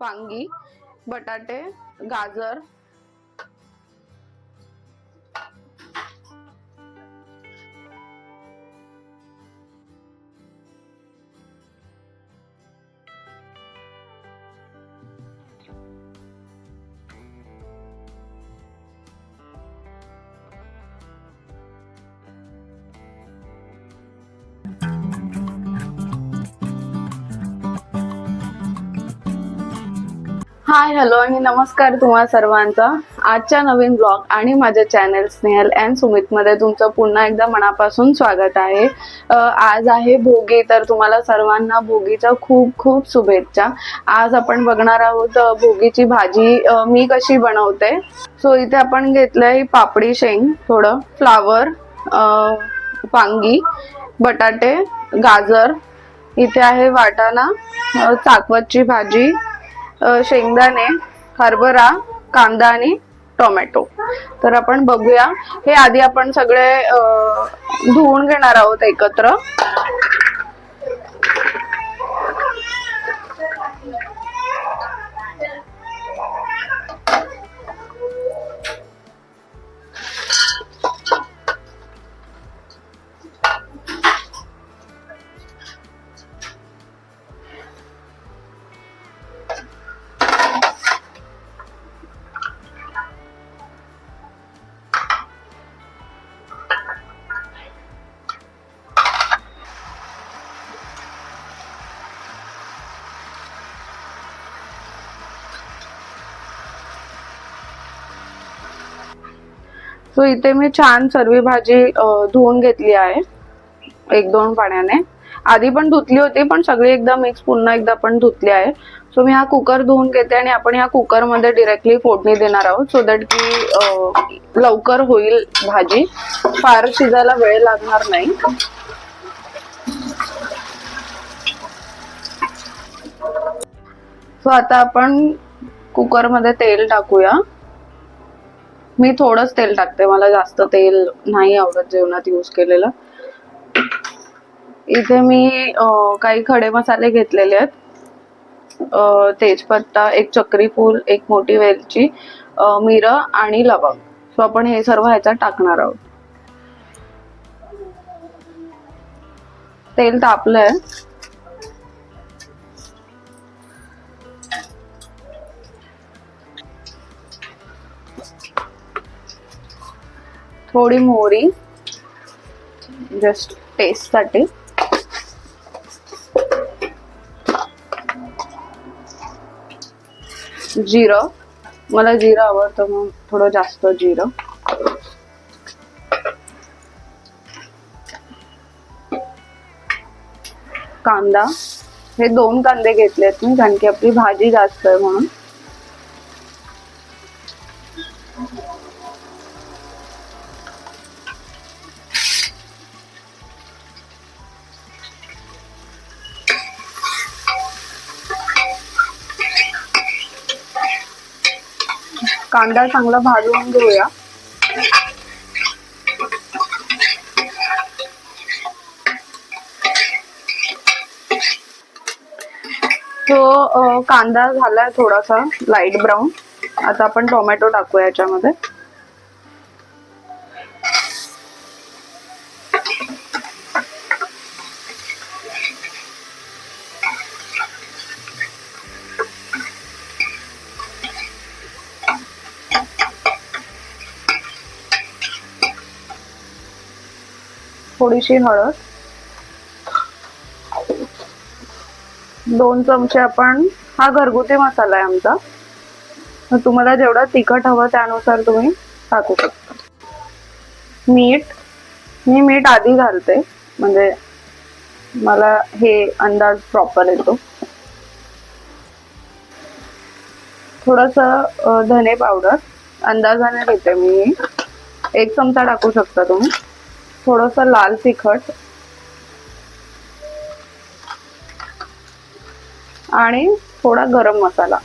वांगी बटाटे गाजर हाय हॅलो आणि नमस्कार तुम्हा सर्वांचा. आजच्या नवीन ब्लॉग आणि माझ्या चॅनल स्नेहल अँड सुमित मध्ये तुमचं पुन्हा एकदा मनापासून स्वागत आहे. आज आहे भोगी तर तुम्हाला सर्वांना भोगीच्या खूप खूप शुभेच्छा. आज आपण बघणार आहोत भोगीची भाजी मी कशी बनवते. सो इथे आपण घेतलंय पापडी शेंग थोडं फ्लावर वांगी बटाटे गाजर. इथे आहे वाटाणा चाकवतची भाजी शेंगदाणे हरभरा कांदा आणि टोमॅटो. तर आपण बघूया. हे आधी आपण सगळे धुवून घेणार आहोत एकत्र. सो इथे मी छान सर्व भाजी धुवून घेतली आहे. एक दोन पाण्याने. आधी पण धुतली होती पण सगळी एकदा मिक्स पुन्हा एकदा पण धुतली आहे. सो मी हा कुकर धुवून घेते आणि आपण ह्या कुकरमध्ये डिरेक्टली फोडणी देणार आहोत सो दॅट की लवकर होईल भाजी. फार शिजायला वेळ लागणार नाही. सो आता आपण कुकरमध्ये तेल टाकूया. मी थोडंच तेल टाकते मला जास्त तेल नाही आवडत जेवणात यूज केलेलं. इथे मी काही खडे मसाले घेतलेले आहेत. तेजपत्ता एक चक्री फूल एक मोठी वेलची मिरं आणि लवंग. सो आपण हे सर्व ह्याच्यात टाकणार आहोत. तेल तापलंय. थोडी मोहरी. जस्ट टेस्टसाठी जिरं. मला जिरं आवडतं मग थोडं जास्त जिरं. कांदा. हे दोन कांदे घेतलेत मी कारण की आपली भाजी जास्त आहे म्हणून. कांदा चांगला भाजून घेऊया. तो कांदा झालाय थोडासा लाइट ब्राऊन आता आपण टोमॅटो टाकूया याच्यामध्ये. थोडीशी हळद. दोन चमचे आपण हा घरगुती मसाला आहे आमचा. तुम्हाला जेवढा तिखट हवं त्यानुसार तुम्ही टाकू शकता. मीठ मी मीठ आधी घालते. म्हणजे मला हे अंदाज प्रॉपर येतो. थोडस धने पावडर अंदाजाने देते मी. एक चमचा टाकू शकता तुम्ही. थोडस लाल तिखट. आणि थोडा गरम मसाला.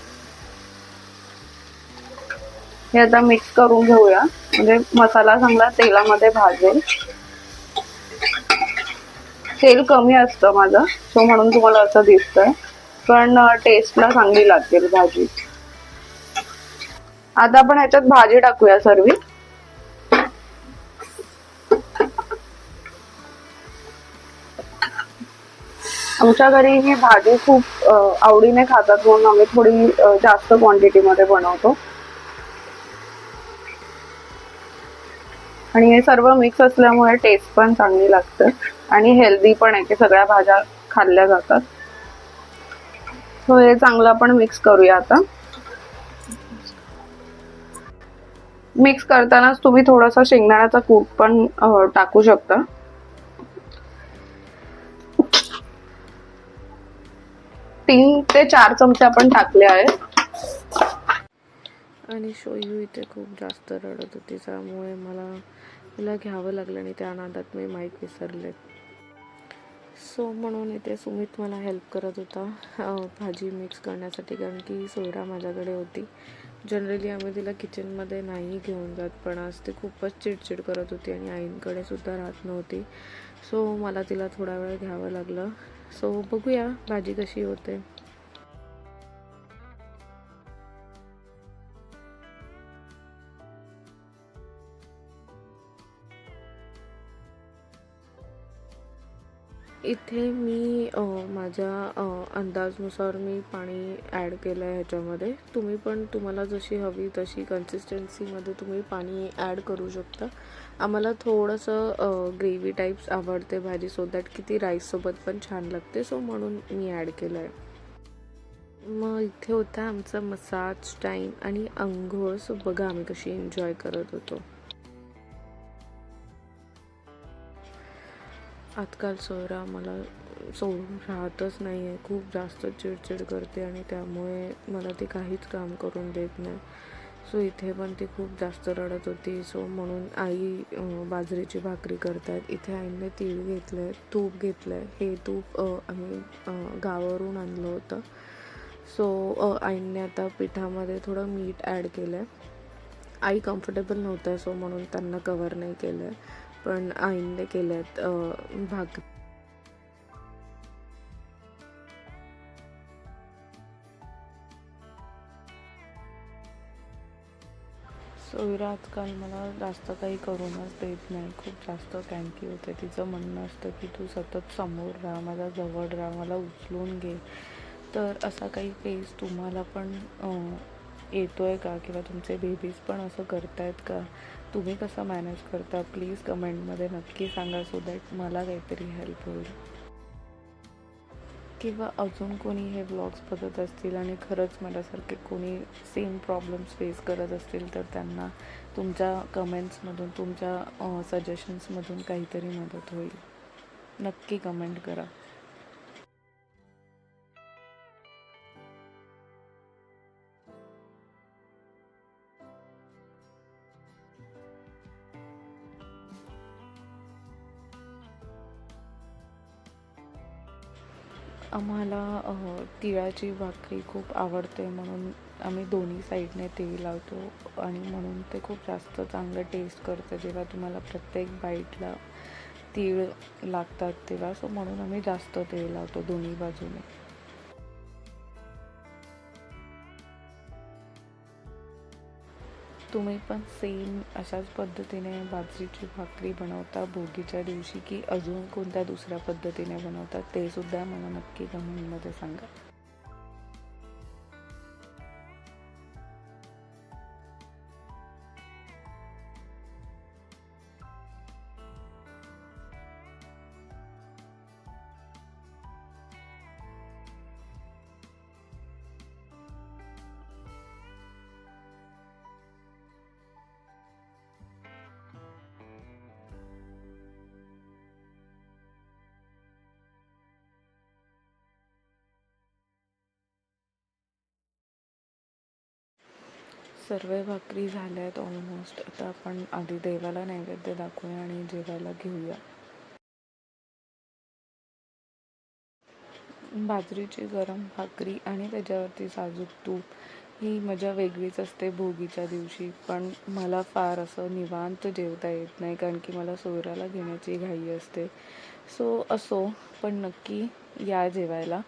हे आता मिक्स करून घेऊया. म्हणजे मसाला चांगला तेलामध्ये भाजेल. तेल कमी असतं माझं. सो म्हणून तुम्हाला असं दिसतंय. पण टेस्टला चांगली लागते भाजी. आता आपण ह्याच्यात भाजी टाकूया सर्वी. आमच्या घरी ही भाजी खूप आवडीने खातात म्हणून आम्ही थोडी जास्त क्वांटिटीमध्ये बनवतो. आणि हे सर्व मिक्स असल्यामुळे टेस्ट पण चांगली लागते. आणि हेल्दी पण आहे की सगळ्या भाज्या खाल्ल्या जातात. सो हे चांगलं आपण मिक्स करूया आता. मिक्स करतानाच तुम्ही थोडासा शेंगदाण्याचा कूट पण टाकू शकता. ते चार चमचे आपण टाकले आहेत. आणि शोयू इथे खूप जास्त रडत होती त्यामुळे मला तिला घ्यावं लागलं आणि त्या नादात मी माईक विसरले. सो म्हणून इथे सुमित मला हेल्प करत होता भाजी मिक्स करण्यासाठी कारण की सोयरा माझ्याकडे होती. जनरली आम्ही तिला किचनमध्ये नाही घेऊन जात पण आज ती खूपच चिडचिड करत होती आणि आईंकडे सुद्धा राहत नव्हती. सो मला तिला थोडा वेळ घ्यावं लागलं. सो बघूया भाजी कशी होते. इथे मी माझ्या अंदाजनुसार मी पाणी ॲड केलं आहे ह्याच्यामध्ये. तुम्ही पण तुम्हाला जशी हवी तशी कन्सिस्टन्सीमध्ये तुम्ही पाणी ॲड करू शकता. आम्हाला थोडंसं ग्रेव्ही टाईप्स आवडते भाजी सो दॅट की ती राईससोबत पण छान लागते. सो म्हणून मी ॲड केलं आहे. मग इथे होता आमचा मसाज टाईम आणि अंघोळ. सो बघा आम्ही कशी एन्जॉय करत होतो. आजकाल सोहरा मला सोडून राहतच नाही आहे खूप जास्त चिडचिड करते आणि त्यामुळे मला ती काहीच काम करून देत नाही. सो इथे पण ती खूप जास्त रडत होती. सो म्हणून आई बाजरीची भाकरी करतात इथे आईने तीळ घेतलं आहे तूप घेतलं आहे हे तूप आम्ही गावावरून आणलं होतं. सो आईने आता पिठामध्ये थोडं मीठ ॲड केलं आहे आई कम्फर्टेबल नव्हतं सो म्हणून त्यांना कवर नाही केलं आहे पण आईने केल्यात आहेत भाग. सोयरा आजकाल मला जास्त काही करूनच देत नाही. खूप जास्त कॅन्की होते. तिचं म्हणणं असतं की तू सतत समोर राहा माझा जवळ राहा मला उचलून घे. तर असा काही फेस तुम्हाला पण येतो आहे का? किंवा तुमचे बेबीज पण असं करतायत का? तुम्ही कसं मॅनेज करता? प्लीज कमेंटमध्ये नक्की सांगा सो दॅट मला काहीतरी हेल्प होईल. किंवा अजून कोणी हे ब्लॉग्स बघत असतील आणि खरंच माझ्यासारखे कोणी सेम प्रॉब्लेम्स फेस करत असतील तर त्यांना तुमच्या कमेंट्समधून तुमच्या सजेशन्समधून काहीतरी मदत होईल. नक्की कमेंट करा. आम्हाला तिळाची भाकरी खूप आवडते म्हणून आम्ही दोन्ही साईडने तीळ लावतो आणि म्हणून ते खूप जास्त चांगलं टेस्ट करतं जेव्हा तुम्हाला प्रत्येक बाईटला तीळ लागतात तेव्हा. सो म्हणून आम्ही जास्त तीळ लावतो दोन्ही बाजूने. तुम्ही पण सेम अशाच पद्धतीने बाजरीची भाकरी बनवता भोगीच्या दिवशी की अजून कोणत्या दुसऱ्या पद्धतीने बनवतात ते सुद्धा मला नक्की कमेंटमध्ये सांगा. सर्व भाकरी झाल्या आहेत ऑलमोस्ट आता आपण आधी देवाला नैवेद्य दाखवूया आणि जेवायला घेऊया. बाजरीची गरम भाकरी आणि त्याच्यावरती साजूक तूप ही मजा वेगळीच असते भोगीच्या दिवशी पण मला फार असं निवांत जेवता येत नाही कारण की मला सोयराला घेण्याची घाई असते. सो असो पण नक्की या जेवायला.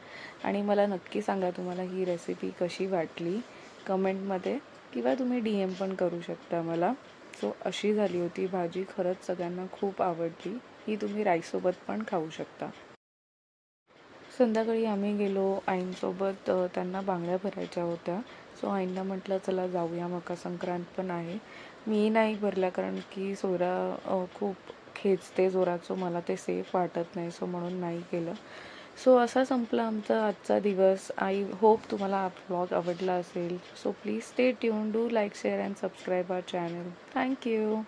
आणि मला नक्की सांगा तुम्हाला ही रेसिपी कशी वाटली? कमेंटमध्ये किंवा तुम्ही डी एम पण करू शकता मला. सो अशी झाली होती भाजी. खरंच सगळ्यांना खूप आवडली. ही तुम्ही राईसोबत पण खाऊ शकता. संध्याकाळी आम्ही गेलो आईंसोबत. त्यांना बांगड्या भरायच्या होत्या. सो आईंना म्हटलं चला जाऊया. मका संक्रांत पण आहे. मी नाही भरल्या कारण की सोरा खूप खेचते जोराचं. मला ते सेफ वाटत नाही. सो म्हणून नाही केलं. सो असा संपला आमचा आजचा दिवस. आय होप तुम्हाला हा ब्लॉग आवडला असेल. So please stay tune do like share and subscribe our channel thank you